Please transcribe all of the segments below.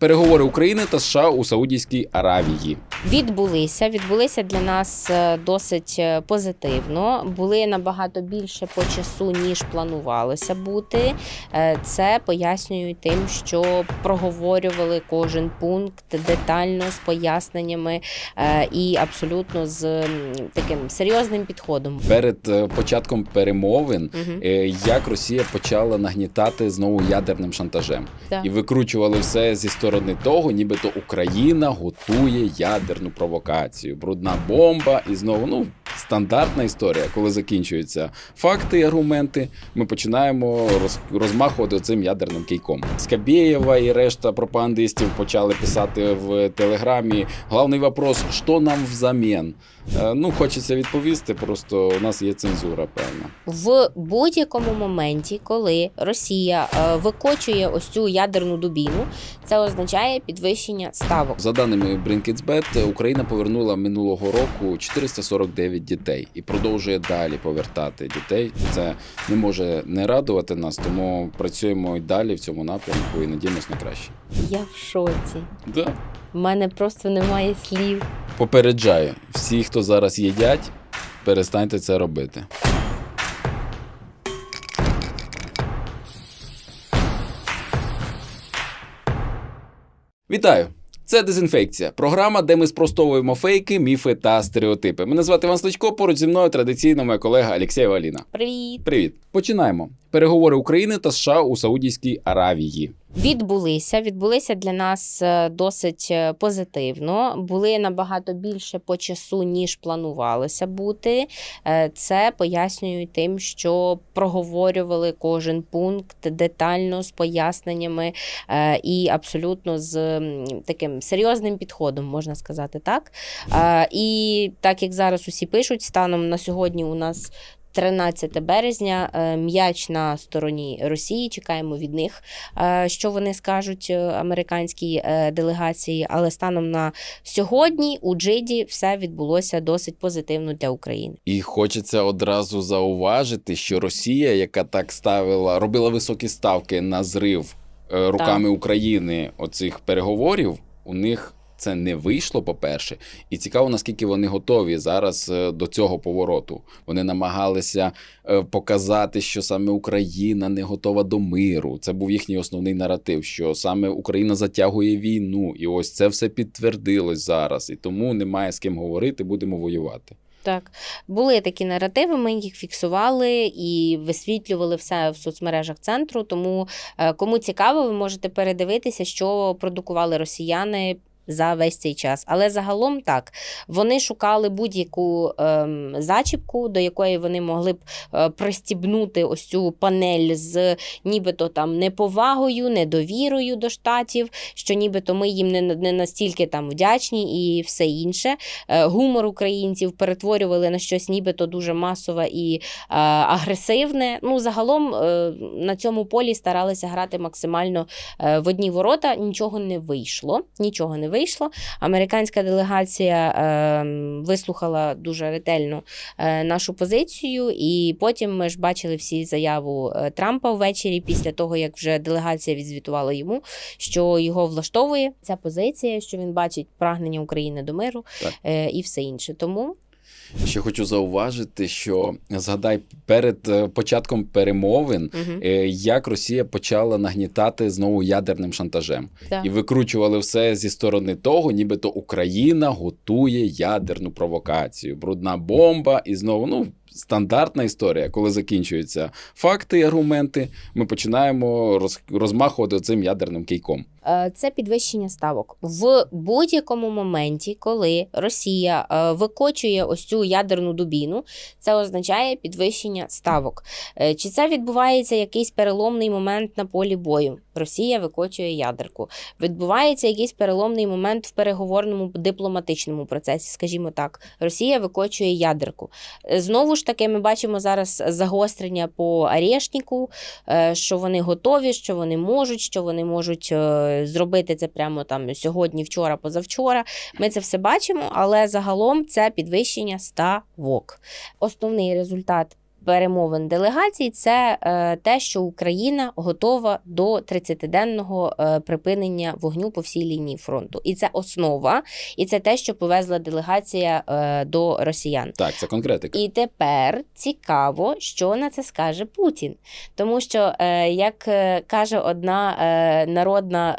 Переговори України та США у Саудівській Аравії. відбулися. Відбулися для нас е, досить е, позитивно. Були набагато більше по часу, ніж планувалося бути. Е, Це пояснюю тим, що проговорювали кожен пункт детально з поясненнями і абсолютно з таким серйозним підходом. Перед початком перемовин, е, як Росія почала нагнітати знову ядерним шантажем. Так. І викручували все зі сторони того, нібито Україна готує ядерну провокацію. Брудна бомба, і знову ну стандартна історія. Коли закінчуються факти і аргументи, ми починаємо роз, розмахувати цим ядерним кийком. Скабєєва і решта пропагандистів почали писати в телеграмі. Головний вопрос: що нам взамін? Е, Ну, хочеться відповісти, просто у нас є цензура, певна. В будь-якому моменті, коли Росія е, викочує ось цю ядерну дубіну, це означає підвищення ставок. За даними Brinketsbet, Україна повернула минулого року 449 дітей і продовжує далі повертати дітей. Це не може не радувати нас, тому працюємо і далі в цьому напрямку і надіємось на краще. Я в шоці. Да. У мене просто немає слів. Попереджаю, всі, хто зараз їдять, перестаньте це робити. Вітаю! Це дезінфекція. Програма, де ми спростовуємо фейки, міфи та стереотипи. Мене звати Іван Сличко, поруч зі мною традиційно моя колега Алексєєва Аліна. Привіт! Привіт! Починаємо. Переговори України та США у Саудівській Аравії. Відбулися. Відбулися для нас е, досить е, позитивно. Були набагато більше по часу, ніж планувалося бути. Е, Це пояснюю тим, що проговорювали кожен пункт детально з поясненнями і абсолютно з таким серйозним підходом, можна сказати так. І так як зараз усі пишуть, станом на сьогодні у нас. 13 березня е, м'яч на стороні Росії. Чекаємо від них, е, що вони скажуть е, американській делегації. Але станом на сьогодні у Джиді все відбулося досить позитивно для України. І хочеться одразу зауважити, що Росія, яка так ставила, робила високі ставки на зрив руками України оцих переговорів, у них це не вийшло, по-перше, і цікаво, наскільки вони готові зараз е, до цього повороту. Вони намагалися е, показати, що саме Україна не готова до миру. Це був їхній основний наратив, що саме Україна затягує війну, і ось це все підтвердилось зараз. І тому немає з ким говорити, будемо воювати. Так, були такі наративи, ми їх фіксували і висвітлювали все в соцмережах центру. Тому е, кому цікаво, ви можете передивитися, що продукували росіяни. За весь цей час, але загалом так вони шукали будь-яку ем, зачіпку, до якої вони могли б е, пристібнути ось цю панель з нібито там неповагою, недовірою до штатів, що нібито ми їм не, не настільки там вдячні і все інше. Е, гумор українців перетворювали на щось нібито дуже масове і е, агресивне. Ну, загалом е, на цьому полі старалися грати максимально е, в одні ворота. Нічого не вийшло. Нічого не вийшло. Американська делегація е, вислухала дуже ретельно е, нашу позицію, і потім ми ж бачили всі заяву е, Трампа ввечері, після того як вже делегація відзвітувала йому, що його влаштовує ця позиція, що він бачить прагнення України до миру е, і все інше. Тому Ще хочу зауважити, що згадай перед е, початком перемовин, е, як Росія почала нагнітати знову ядерним шантажем. Так. І викручували все зі сторони того, нібито Україна готує ядерну провокацію. Брудна бомба, і знову ну. Стандартна історія, коли закінчуються факти і аргументи, ми починаємо роз, розмахувати цим ядерним кийком. Е, Це підвищення ставок в будь-якому моменті, коли Росія е, викочує ось цю ядерну дубіну, це означає підвищення ставок. Е, Чи це відбувається якийсь переломний момент на полі бою? Росія викочує ядерку. Відбувається якийсь переломний момент в переговорному дипломатичному процесі, скажімо так. Росія викочує ядерку. Знову ж таки, ми бачимо зараз загострення по Арешніку, е, що вони готові, що вони можуть, що вони можуть зробити це прямо там сьогодні, вчора, позавчора. Ми це все бачимо, але загалом це підвищення ставок. Основний результат перемовин делегацій, це е, те, що Україна готова до 30-денного е, припинення вогню по всій лінії фронту. І це основа, і це те, що повезла делегація е, до росіян. Так, це конкретика. І тепер цікаво, що на це скаже Путін. Тому що, як каже одна народна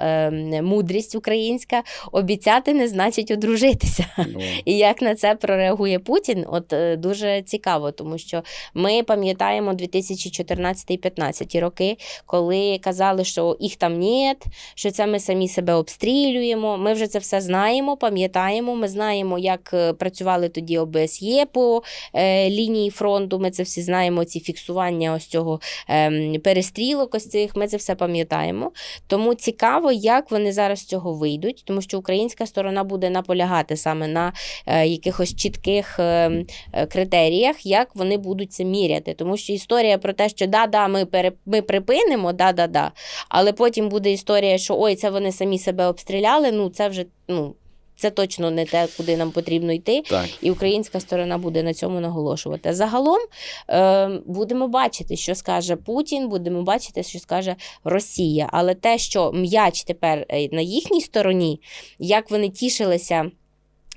мудрість українська, обіцяти не значить одружитися. Ну, І як на це прореагує Путін, от дуже цікаво, тому що ми пам'ятаємо 2014-15 роки, коли казали, що їх там нет, що це ми самі себе обстрілюємо. Ми вже це все знаємо, пам'ятаємо. Ми знаємо, як е, працювали тоді ОБСЄ по е, лінії фронту. Ми це всі знаємо. Ці фіксування ось цього е, перестрілок, ось цих. Ми це все пам'ятаємо. Тому цікаво, як вони зараз з цього вийдуть, тому що українська сторона буде наполягати саме на е, якихось чітких е, е, критеріях, як вони будуть це міряти. Тому що історія про те, що да-да, ми пере, ми припинимо, да-да-да, але потім буде історія, що ой, це вони самі себе обстріляли. Ну це вже ну. Це точно не те, куди нам потрібно йти, так. і українська сторона буде на цьому наголошувати. Загалом е, будемо бачити, що скаже Путін, будемо бачити, що скаже Росія. Але те, що м'яч тепер е, на їхній стороні, як вони тішилися.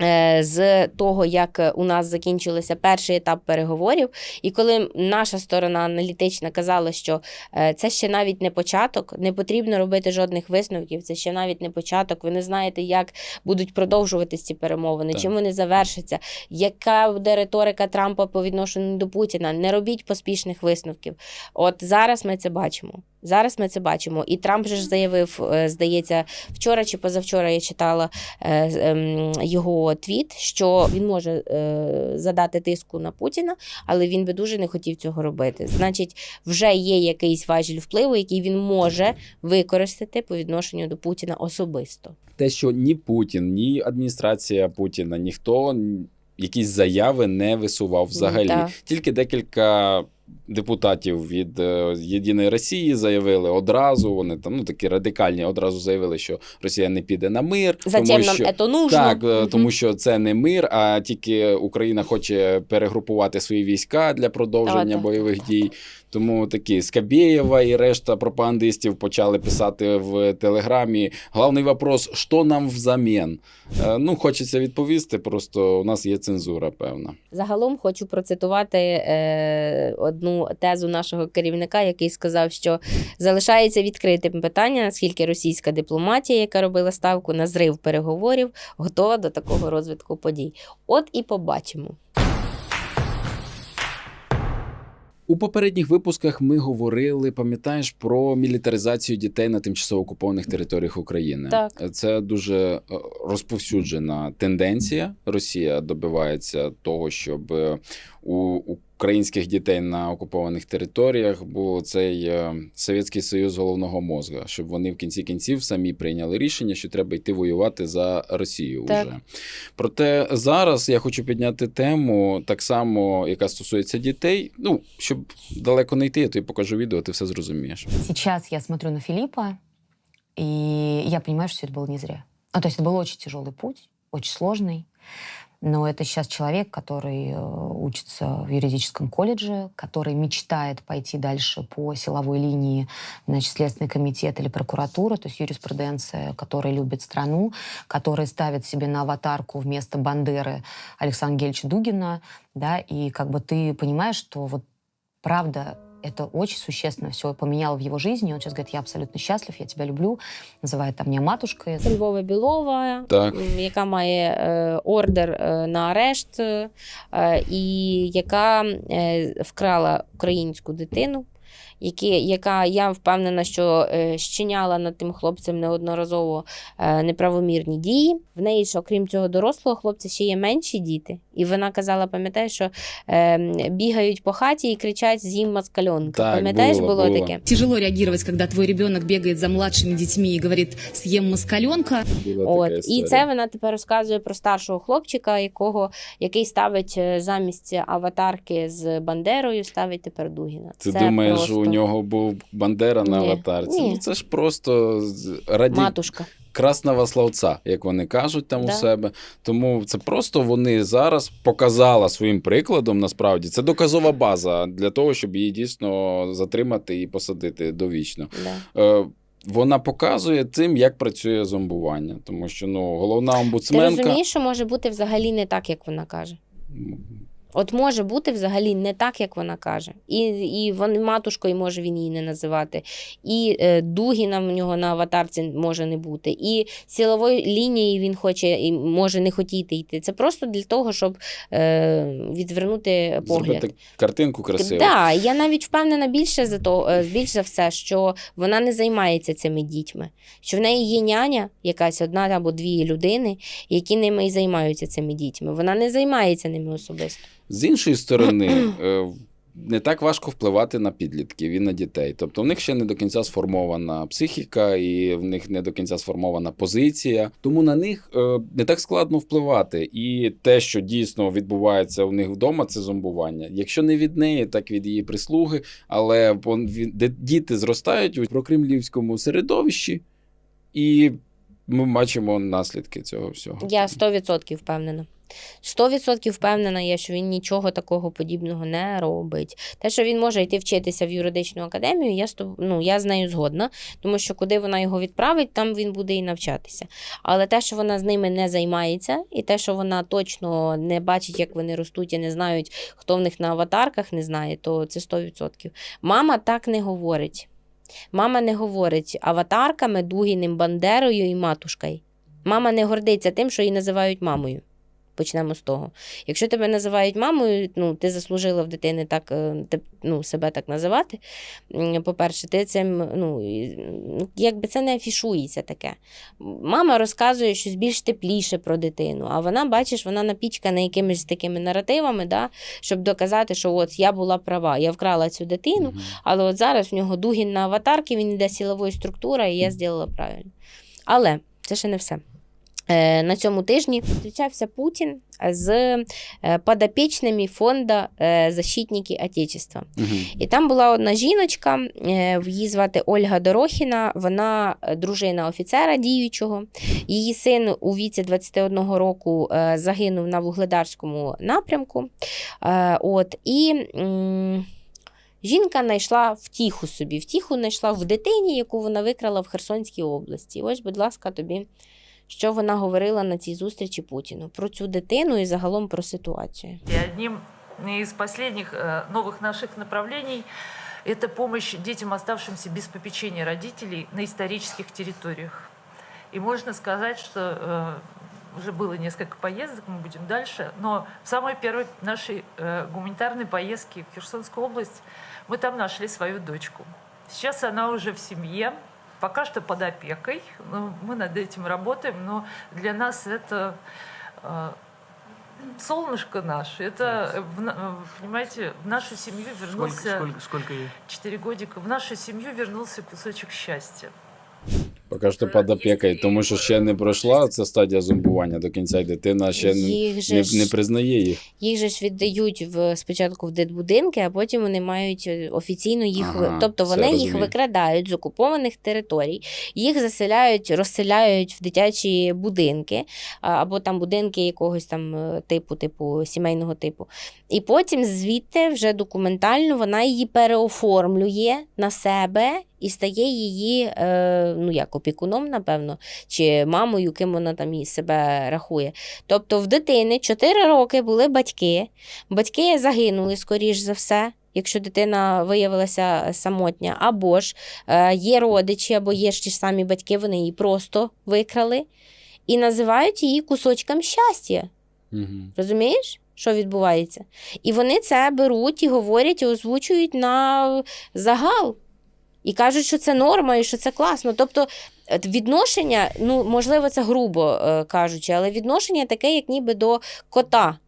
Е, З того, як е, у нас закінчився перший етап переговорів, і коли наша сторона аналітична казала, що е, це ще навіть не початок, не потрібно робити жодних висновків, це ще навіть не початок. Ви не знаєте, як будуть продовжуватись ці перемовини, Так. чим вони завершаться, яка буде риторика Трампа по відношенню до Путіна. Не робіть поспішних висновків. От зараз ми це бачимо. Зараз ми це бачимо. І Трамп же ж заявив, е, здається, вчора чи позавчора я читала е, ем, його твіт, що він може е, задати тиску на Путіна, але він би дуже не хотів цього робити. Значить, вже є якийсь важіль впливу, який він може використати по відношенню до Путіна особисто. Те, що ні Путін, ні адміністрація Путіна, ніхто якісь заяви не висував взагалі. Так. Тільки декілька депутатів від е, Єдиної Росії заявили одразу. Вони там ну такі радикальні, одразу заявили, що Росія не піде на мир. Затем тому нам що... це нужно? Так, угу. Тому що це не мир, а тільки Україна хоче перегрупувати свої війська для продовження Так, так. бойових дій. Тому такі Скабєєва і решта пропагандистів почали писати в телеграмі. Головний вопрос: що нам взамін? Е, Ну, хочеться відповісти. Просто у нас є цензура, певна. Загалом хочу процитувати е, одну тезу нашого керівника, який сказав, що залишається відкритим питання, наскільки російська дипломатія, яка робила ставку на зрив переговорів, готова до такого розвитку подій. От і побачимо. У попередніх випусках ми говорили, пам'ятаєш, про мілітаризацію дітей на тимчасово окупованих територіях України. Так. Це дуже е, розповсюджена тенденція. Росія добивається того, щоб е, у українських дітей на окупованих територіях був цей е, Совєтський Союз головного мозга, щоб вони в кінці кінців самі прийняли рішення, що треба йти воювати за Росію. Так. Уже. Проте зараз я хочу підняти тему, так само, яка стосується дітей. Ну, щоб далеко не йти, я тобі покажу відео, ти все зрозумієш. Сейчас я смотрю на Филиппа, и я понимаю, что все это было не зря. Ну, то есть это был очень тяжелый путь, очень сложный. Но это сейчас человек, который э, учится в юридическом колледже, который мечтает пойти дальше по силовой линии, значит, Следственный комитет или прокуратура, то есть юриспруденция, который любит страну, который ставит себе на аватарку вместо Бандеры Александра Гельча Дугина, да, и как бы ты понимаешь, что вот правда это очень существенно все поменяло в его жизни. Он сейчас говорит, я абсолютно счастлив, я тебя люблю, называет там меня матушкой. Це Львова Білова, Так. яка має е, ордер е, на арешт, е, і яка е, вкрала українську дитину. Які, яка я впевнена, що е, щиняла над тим хлопцем неодноразово е, неправомірні дії. В неї ж, окрім цього дорослого хлопця, ще є менші діти. І вона казала, пам'ятаєш, що е, бігають по хаті і кричать з'їм маскальонка. Так, Пам'ятаєш, було, було, було. таке? Тяжело реагировать, когда твой ребенок бегает за младшими детьми и говорит «съем москаленка». Була От і це вона тепер розказує про старшого хлопчика, якого який ставить замість аватарки з Бандерою, ставить тепер Дугіна. Ти це думаєш, просто... у у нього був Бандера на Ні, аватарці. ні. Ну це ж просто раді Матушка. красного словця, як вони кажуть там Да. у себе. Тому це просто вони зараз показала своїм прикладом. Насправді це доказова база для того, щоб її дійсно затримати і посадити довічно. Да. Е, вона показує тим, як працює зомбування, тому що ну головна Ти омбудсменка. розумієш, що може бути взагалі не так, як вона каже. От може бути взагалі не так, як вона каже. І, і вони матушкою може він її не називати, і е, Дугіна в нього на аватарці може не бути, і силової лінії він хоче і може не хотіти йти. Це просто для того, щоб е, відвернути погляд. Зробити картинку красиву. Так, я навіть впевнена більше за то, е, більш за все, що вона не займається цими дітьми. Що в неї є няня, якась одна або дві людини, які ними і займаються цими дітьми. Вона не займається ними особисто. З іншої сторони, е, не так важко впливати на підлітків і на дітей. Тобто в них ще не до кінця сформована психіка, і в них не до кінця сформована позиція. Тому на них е, не так складно впливати. І те, що дійсно відбувається у них вдома, це зомбування. Якщо не від неї, так від її прислуги. Але діти зростають у прокремлівському середовищі, і ми бачимо наслідки цього всього. Я 100% впевнена. 100% впевнена я, що він нічого такого подібного не робить. Те, що він може йти вчитися в юридичну академію, я ну, я з нею згодна, тому що куди вона його відправить, там він буде і навчатися. Але те, що вона з ними не займається, і те, що вона точно не бачить, як вони ростуть і не знають, хто в них на аватарках не знає, то це 100%. Мама так не говорить. Мама не говорить аватарками, Дугіним, Бандерою і матушкою. Мама не гордиться тим, що її називають мамою. Почнемо з того. Якщо тебе називають мамою, ну ти заслужила в дитини так е, ну, себе так називати. По-перше, ти цим, ну, ну, якби це не афішується таке. Мама розказує щось більш тепліше про дитину, а вона, бачиш, вона напічкана якимись такими наративами, да, щоб доказати, що от я була права, я вкрала цю дитину, але от зараз в нього Дугін на аватарки, він йде силовою структурою, і я зробила правильно. Але це ще не все. Е, На цьому тижні зустрічався Путін з е, подопічними фонду е, «Защитники Отечества». Мгм. І там була одна жіночка, її звати Ольга Дорохіна, вона дружина офіцера діючого. Її син у віці 21 року загинув на вугледарському напрямку. От, і жінка знайшла втіху собі. Втіху знайшла в дитині, яку вона викрала в Херсонській області. Ось, будь ласка, тобі Що вона говорила на цій зустрічі Путіну про цю дитину і загалом про ситуацію? И одним из последних э, новых наших направлений это помощь детям, оставшимся без попечения родителей на исторических территориях. И можно сказать, что э, уже было несколько поездок, мы будем дальше, но в самой первой нашей э, гуманитарной поездке в Херсонскую область мы там нашли свою дочку. Сейчас она уже в семье, пока что под опекой. но Мы над этим работаем, но для нас это э, солнышко наше. Это, э, в на- э, понимаете, в нашу семью Сколько, вернулся сколько, сколько ей? четыре годика. В нашу семью вернулся кусочек счастья. Поки що під опікою, тому що ще не пройшла ця стадія зомбування до кінця, і дитина ще не, ж- не признає їх. Їх же ж віддають в спочатку в дитбудинки, а потім вони мають е, офіційно їх Ага, тобто вони їх викрадають з окупованих територій, їх заселяють, розселяють в дитячі будинки або там будинки якогось там е, типу, типу сімейного типу. І потім звідти вже документально вона її переоформлює на себе і стає її, е, ну як опікуном, напевно, чи мамою, ким вона там і себе рахує. Тобто в дитини 4 роки були батьки, батьки загинули, скоріш за все. Якщо дитина виявилася самотня, або ж е, є родичі, або є ж ті ж самі батьки, вони її просто викрали і називають її кусочком щастя. Угу. Розумієш, що відбувається? І вони це беруть і говорять, і озвучують на загал. І кажуть, що це норма і що це класно. Тобто е, відношення, ну, можливо, це грубо е, кажучи, але відношення таке, як ніби до кота.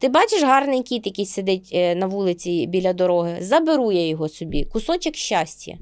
Ти бачиш гарний кіт, який сидить е, на вулиці біля дороги, заберу я його собі, кусочок щастя.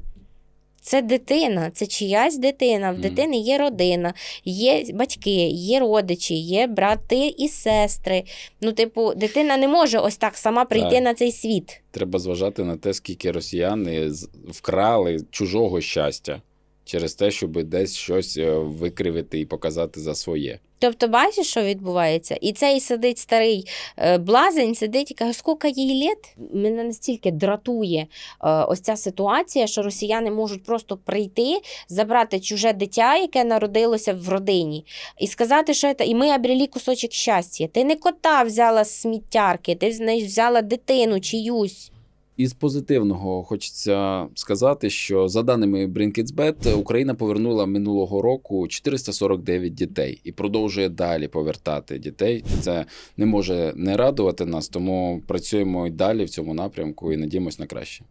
Це дитина, це чиясь дитина. В mm. дитини є родина, є батьки, є родичі, є брати і сестри. Ну, типу, дитина не може ось так сама прийти Так. на цей світ. Треба зважати на те, скільки росіяни з- вкрали чужого щастя через те, щоб десь щось е, викривити і показати за своє. Тобто, бачиш, що відбувається? І цей сидить старий е, блазень, сидить і каже, скільки їй літ? Мене настільки дратує е, ось ця ситуація, що росіяни можуть просто прийти, забрати чуже дитя, яке народилося в родині, і сказати, що це, і ми обрели кусочок щастя. Ти не кота взяла з сміттярки, ти взяла дитину чиюсь. Із позитивного хочеться сказати, що за даними Brinketsbet, Україна повернула минулого року 449 дітей і продовжує далі повертати дітей. Це не може не радувати нас, тому працюємо і далі в цьому напрямку і надіємось на краще.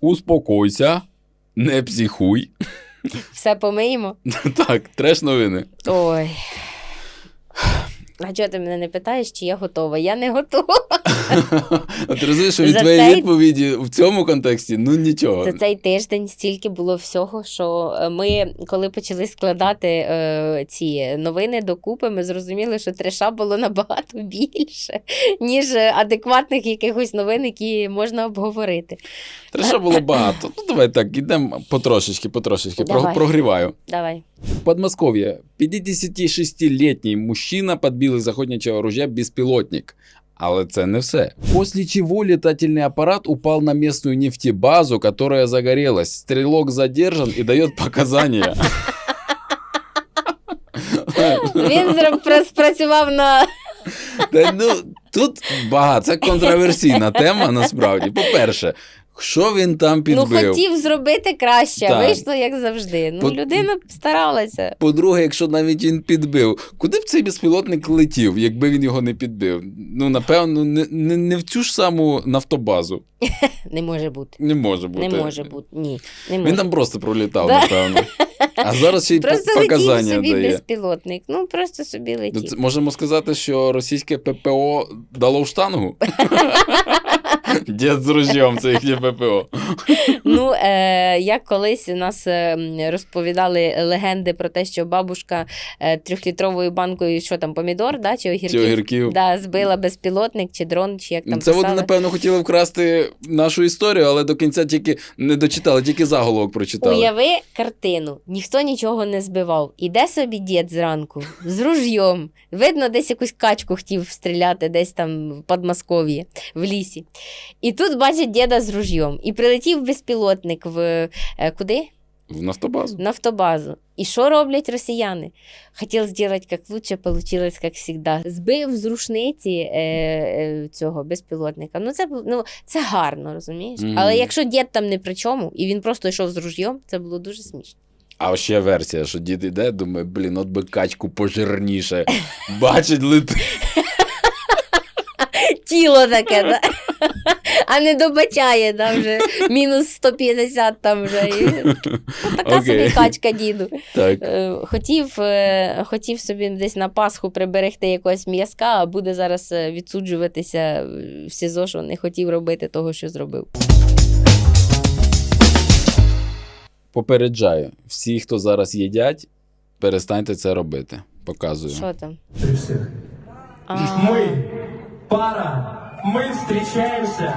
Успокойся, не психуй. Все помиємо. Так, треш новини. Ой. А чого ти мене не питаєш, чи я готова? Я не готова. А ти розумієш, що від За твоєї цей- відповіді в цьому контексті ну нічого. За цей тиждень стільки було всього, що е, ми, коли почали складати е, ці новини докупи, ми зрозуміли, що треша було набагато більше, ніж адекватних якихось новин, які можна обговорити. Треша було багато. Ну давай так, ідемо потрошечки, потрошечки. Давай. прогріваю. Давай. В Подмосковье 56-летний мужчина подбил из охотничьего ружья беспилотник. Але це не все. После чего летательный аппарат упал на местную нефтебазу, которая загорелась. Стрелок задержан и дает показания. Він спрацював на Та, ну, тут багато. Це контроверсійна тема насправді. По-перше, що він там підбив? ну, хотів зробити краще, Так. вийшло як завжди. Ну, По- людина старалася. По-друге, якщо навіть він підбив, куди б цей безпілотник летів, якби він його не підбив? Ну, напевно, не, не, не в цю ж саму нафтобазу. Не може бути. Не може бути. Не може бути. Ні. Не може. Він там просто пролітав, Да. напевно. А зараз ще й Просто по- летів показання собі дає. безпілотник. Ну, просто собі Ну, летів. це- Можемо сказати, що російське ППО дало в штангу. Дід з ружьом, це їхнє ППО. Ну, е, як колись нас е, розповідали легенди про те, що бабушка е, трьохлітровою банкою, що там, помідор, да, чи огірків, Чи огірків. Да, збила безпілотник, чи дрон, чи як там Це вони, напевно, хотіли вкрасти нашу історію, але до кінця тільки не дочитали, тільки заголовок прочитали. Уяви картину, ніхто нічого не збивав. Іде собі дід зранку з ружйом. Видно, десь якусь качку хотів стріляти, десь там в Подмосков'ї, в лісі. І тут бачить діда з ружйом. І прилетів безпілотник в е, куди? В нафтобазу. нафтобазу. І що роблять росіяни? Хотів зробити як лучше, получилось як завжди. Збив з рушниці е, е, цього безпілотника. Ну це, ну, це гарно, розумієш? Мгм. Але якщо дід там не при чому, і він просто йшов з ружйом, це було дуже смішно. А ще версія, що дід іде, думає, блін, от би качку пожирніше. Бачить летить. Тіло таке, да? А не добачає, да, вже мінус 150 там вже. І... Така Окей. собі качка діду. Так. Е, Хотів, е, хотів собі десь на Пасху приберегти якогось м'язка, а буде зараз е, відсуджуватися в СІЗО, що не хотів робити того, що зробив. Попереджаю, всі, хто зараз їдять, перестаньте це робити. Показую. Що там? При. А, пара, мы встречаемся,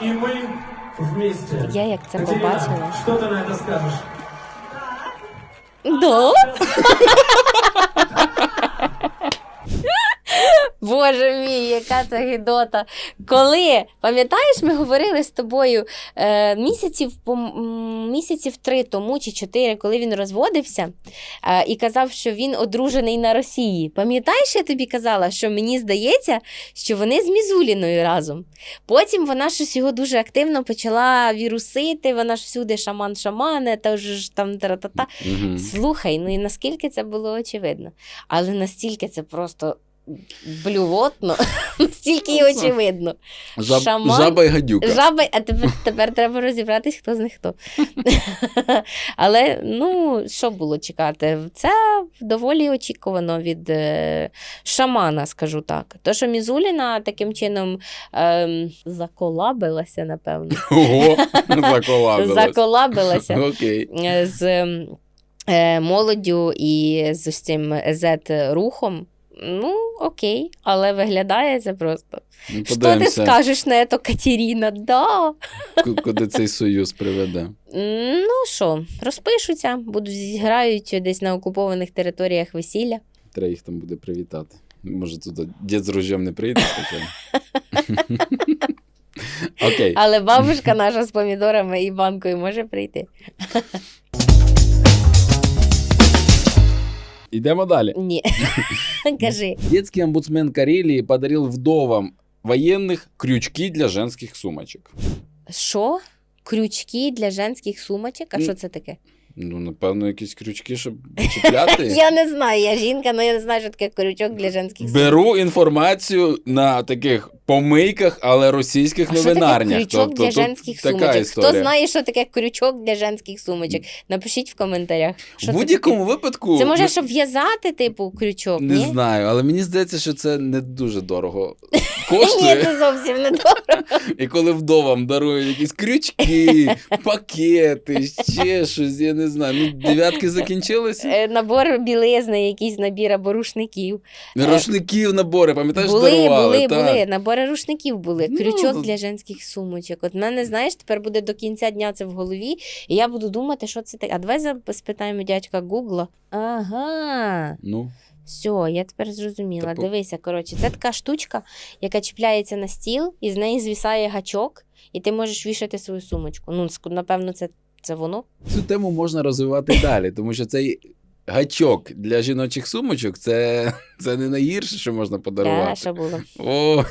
и мы вместе. Я як це Катерина, побачила. что ты на это скажешь? Да? Боже мій, яка це гидота. Коли, пам'ятаєш, ми говорили з тобою е, місяців, по- місяців три тому чи чотири, коли він розводився е, і казав, що він одружений на Росії. Пам'ятаєш, я тобі казала, що мені здається, що вони з Мізуліною разом. Потім вона щось його дуже активно почала вірусити, вона ж всюди шаман-шамане, та ж там тра-та-та. Мгм. Слухай, ну і наскільки це було очевидно. Але настільки це просто блювотно, настільки і очевидно. Жаб, Шаман- Жаба і гадюка. Жаби, а тепер, тепер треба розібратись, хто з них хто. Але ну, що було чекати? Це доволі очікувано від е, шамана, скажу так. То, що Мізуліна таким чином ем, заколабилася, напевно. Ого, заколабилась. Заколабилася Окей. е, з ем, е, молоддю і з ось цим Z-рухом. Ну, окей, але виглядає це просто. Ну, Що ти скажеш на це, Катерина? Да. куди цей союз приведе. Ну що, розпишуться, будуть зіграють десь на окупованих територіях весілля. Треба їх там буде привітати. Може, тут дід з ружьом не прийде. Окей. Але бабушка наша з помідорами і банкою може прийти. Идем далі. Ні. Кажи. Детский омбудсмен Карелии подарил вдовам военных крючки для женских сумочек. Що? Крючки для женських сумочок? А що це таке? Ну, напевно, якісь крючки, щоб чіпляти. Я не знаю, я жінка, але я не знаю, що таке крючок для сумочок. Беру інформацію на таких помийках, але російських що новинарнях. крючок Тобто, для тут женських така сумочок? історія. Хто знає, що таке крючок для женських сумочок? Напишіть в коментарях. Що В це будь-якому таке? випадку. Це може, ну, щоб в'язати, типу, крючок, Не ні? знаю, але мені здається, що це не дуже дорого Ні, це зовсім не добре. І коли вдовам дарують якісь крючки, пакети, ще щось, я не знаю. Ну, дев'ятки закінчилися. Е, Набор білизни, якийсь набір або рушників. Рушників набори, пам'ятаєш, були, дарували? були, так. були. Набори рушників були. Ну, Крючок ну. для женських сумочок. От мене, знаєш, тепер буде до кінця дня це в голові, і я буду думати, що це таке. А давай спитаємо дядька Гугла. Ага. Ну, Все, я тепер зрозуміла. Типу- Дивися, коротше, це така штучка, яка чіпляється на стіл, і з неї звісає гачок, і ти можеш вішати свою сумочку. Ну, ск- напевно, це, це воно. цю тему можна розвивати далі, тому що цей гачок для жіночих сумочок це, це не найгірше, що можна Те, подарувати. що було. О,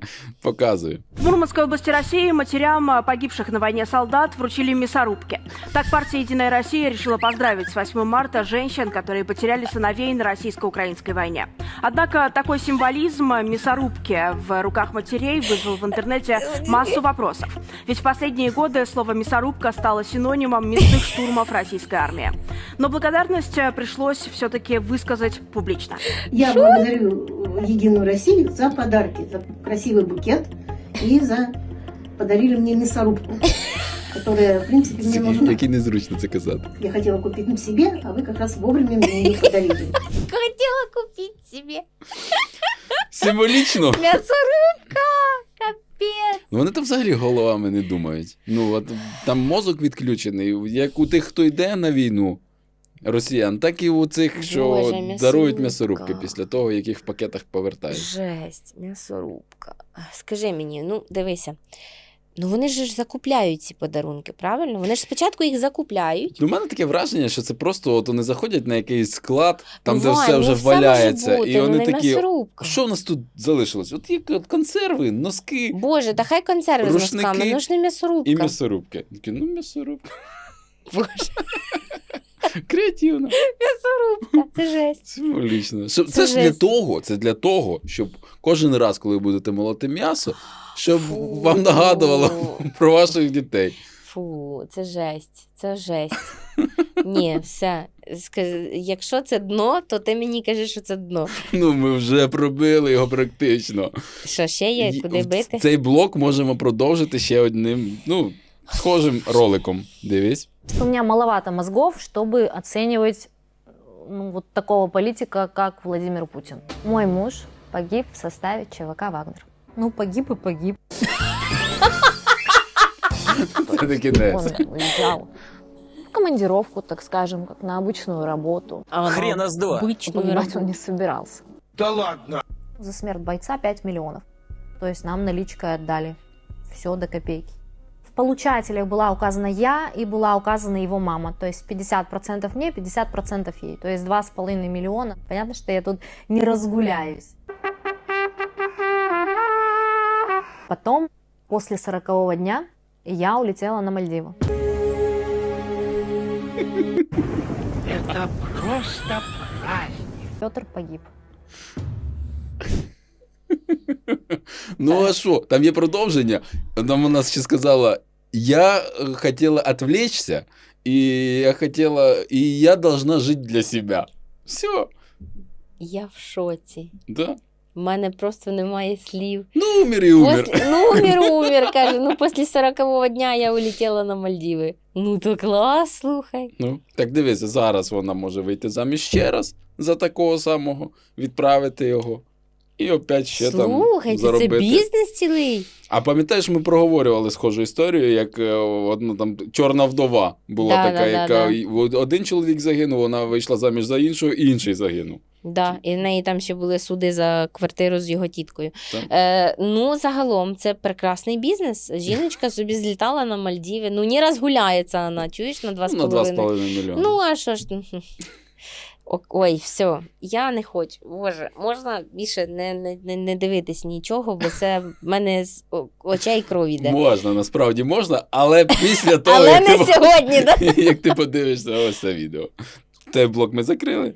показую. В Мурманской области России матерям а, погибших на войне солдат вручили мясорубки. Так партия «Единая Россия» решила поздравить с 8 марта женщин, которые потеряли сыновей на российско-украинской войне. Однако такой символизм мясорубки в руках матерей вызвал в интернете массу вопросов. Ведь в последние годы слово «мясорубка» стало синонимом мясных штурмов российской армии. Но благодарность а, пришлось все-таки высказать публично. Я благодарю Единую Россию за подарки, за красивый букет и за подарили мне мясорубку, которая, в принципе, мне нужна. Який незручно це казати. Я хотела купить на себе, а вы как раз вовремя мне ее подарили. Хотіла купити собі. Символічно. М'ясорубка! Капець! Ну, Вони там взагалі головами не думають. Ну, от там мозок відключений. Як у тих, хто йде на війну, росіян, так і у цих, що Боже, дарують м'ясорубка. м'ясорубки після того, як їх в пакетах повертають. Жесть, м'ясорубка. Скажи мені, ну дивися. Ну вони ж закупляють ці подарунки, правильно? Вони ж спочатку їх закупляють. У мене таке враження, що це просто от вони заходять на якийсь склад, там, де Ну, все Вань, вже ну, все валяється, може бути, і вони ну, не такі. м'ясорубка. Що у нас тут залишилось? От є от консерви, носки Боже, та хай консерви з Рушники носками, ну ж не м'ясорубка. і м'ясорубки. Такі, ну, м'ясорубка. Боже, Креативно, м'ясорубка, це жесть. символічно. Це це ж для жесть. того, це для того, щоб кожен раз, коли будете молоти м'ясо, щоб Фу. вам нагадувало про ваших дітей. Фу, це жесть, це жесть. Ні, все. Якщо це дно, то ти мені кажеш, що це дно. Ну, ми вже пробили його практично. Що ще є, куди в бити? Цей блок можемо продовжити ще одним, ну, схожим роликом. Дивись. Что у меня маловато мозгов, чтобы оценивать ну, вот такого политика, как Владимир Путин. Мой муж погиб в составе ЧВК «Вагнер». Ну, погиб и погиб. Це таки не. Он уезжал в командировку, так скажем, как на обычную работу. А, Хрена с два. Обичну Убивать он роботу. не собирался. Да ладно. За смерть бойца 5 миллионов. То есть нам наличкой отдали. Все до копейки. Получателях была указана я и была указана его мама. То есть 50% мне, 50% ей. То есть 2,5 миллиона. Понятно, что я тут не разгуляюсь. Потом, после 40 дня, я улетела на Мальдивы. Это просто праздник. Петр погиб. Ну а що? Там є продовження. Там вона ще сказала: я е, хотіла відвлечься, і я хотіла, і я должна жити для себе. Все. Я в шоці. Да. У мене просто немає слів. Ну, умер і умер. После- ну, умер, умер, каже. Ну, після 40-го дня я улетіла на Мальдіви. Ну, то клас, слухай. Ну, так дивися, зараз вона може вийти заміж ще раз за такого самого, відправити його. І опять ще там Слухайте, це бізнес цілий. А пам'ятаєш, ми проговорювали схожу історію, як е, одна там чорна вдова була Да, така, да, яка да. один чоловік загинув, вона вийшла заміж за іншого, і інший загинув. Да, і в неї там ще були суди за квартиру з його тіткою. Е, ну, загалом, це прекрасний бізнес. Жіночка собі злітала на Мальдіви. Ну, не розгуляється вона, чуєш, на 2,5 Ну, На 2,5 мільйони. Ну, а що ж? О- Ой, все, я не хочу. Боже, можна більше не, не, не, не дивитись нічого, бо це в мене з очей кров іде. Можна, насправді можна, але після того, Але як, не ти, сьогодні, да? як ти подивишся ось це відео. Цей блок ми закрили,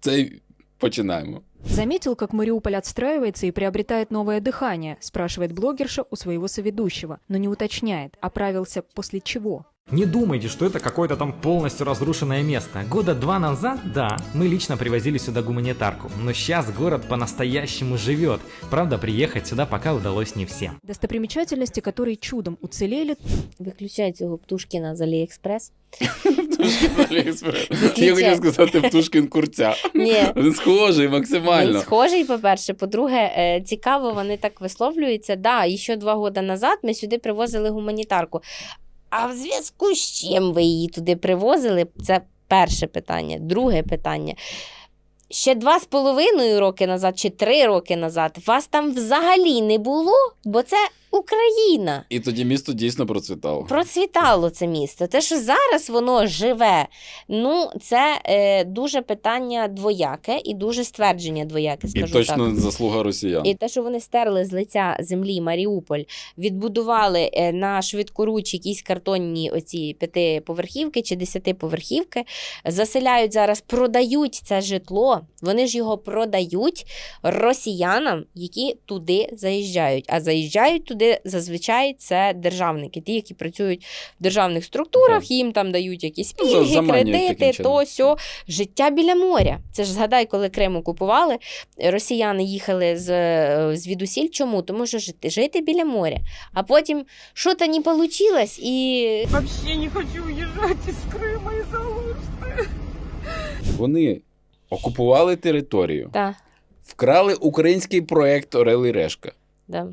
цей починаємо. Заметил, как Мариуполь отстраивается и приобретает новое дыхание, спрашивает блогерша у своего соведущего, но не уточняет, оправился после чего. Не думайте, что это какое-то там полностью разрушенное место. Года два назад, да, мы лично привозили сюда гуманитарку, но сейчас город по-настоящему живет. Правда, приехать сюда пока удалось не всем. Достопримечательности, которые чудом уцелели, Виключай цього Птушкіна з Аліекспрес. Птушкін Аліекспрес. Я хотів сказати Птушкін курця. Ні. Він схожий максимально. Він схожий, по-перше. По-друге, е, цікаво, вони так висловлюються. Да, і ще два роки назад ми сюди привозили гуманітарку. А в зв'язку з чим ви її туди привозили? Це перше питання. Друге питання. Ще два з половиною роки назад чи три роки назад вас там взагалі не було, бо це Україна. І тоді місто дійсно процвітало. Процвітало це місто. Те, що зараз воно живе, ну це е, дуже питання двояке і дуже ствердження двояке, І точно так. заслуга росіян. І те, що вони стерли з лиця землі Маріуполь, відбудували е, на швидкоруч якісь картонні оці п'ятиповерхівки чи десятиповерхівки, заселяють зараз, продають це житло. Вони ж його продають росіянам, які туди заїжджають. А заїжджають туди зазвичай це державники, ті, які працюють в державних структурах, їм там дають якісь Ну, пільги, кредити, то сьо. Життя біля моря. Це ж згадай, коли Крим окупували, росіяни їхали з, е, звідусіль. Чому? Тому що жити, жити біля моря. А потім що то не вийшло, і Вообще не хочу уезжать из Крыма из-за Алушты. Вони окупували територію, та, вкрали український проект Орел і Решка. да.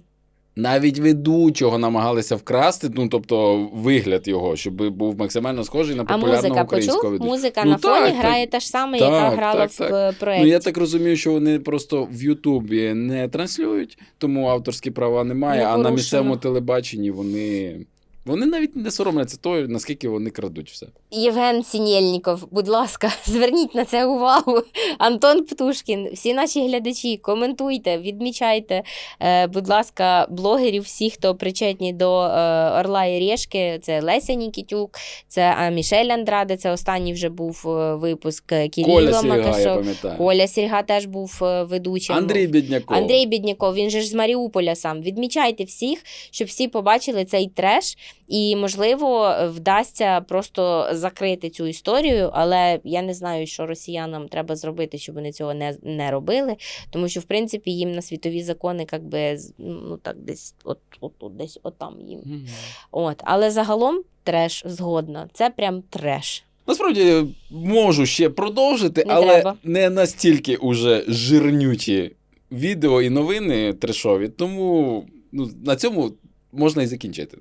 Навіть ведучого намагалися вкрасти, ну тобто вигляд його, щоб був максимально схожий на А популярного музика українського почув? Музика Ну, на фоні так, грає та ж сама, Так, яка грала так, в так. в проєкті. Ну я так розумію, що вони просто в Ютубі не транслюють, тому авторські права немає. Не а на місцевому телебаченні вони. Вони навіть не соромляться того, наскільки вони крадуть все. Євген Сінєльніков, будь ласка, зверніть на це увагу. Антон Птушкін, всі наші глядачі, коментуйте, відмічайте, е, будь ласка, блогерів, всі, хто причетні до е, Орла і Решки. Це Леся Нікітюк, це Мішель Андраде, це останній вже був е, випуск Коля Кирило я пам'ятаю. Коля Серга теж був ведучим. Андрій Бідняков. Андрій Бідняков, він же ж з Маріуполя сам. Відмічайте всіх, щоб всі побачили цей треш, і, можливо, вдасться просто закрити цю історію. Але я не знаю, що росіянам треба зробити, щоб вони цього не, не робили. Тому що, в принципі, їм на світові закони, як би, ну так десь от, от, от десь отам їм. Мгм. От. Але загалом треш згодна. Це прям треш. Насправді можу ще продовжити, Не але треба. не настільки уже жирнючі відео і новини трешові. Тому ну, на цьому можна і закінчити.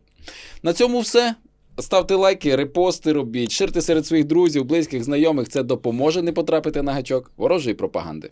На цьому все. Ставте лайки, репости робіть, ширте серед своїх друзів, близьких, знайомих. Це допоможе не потрапити на гачок ворожої пропаганди.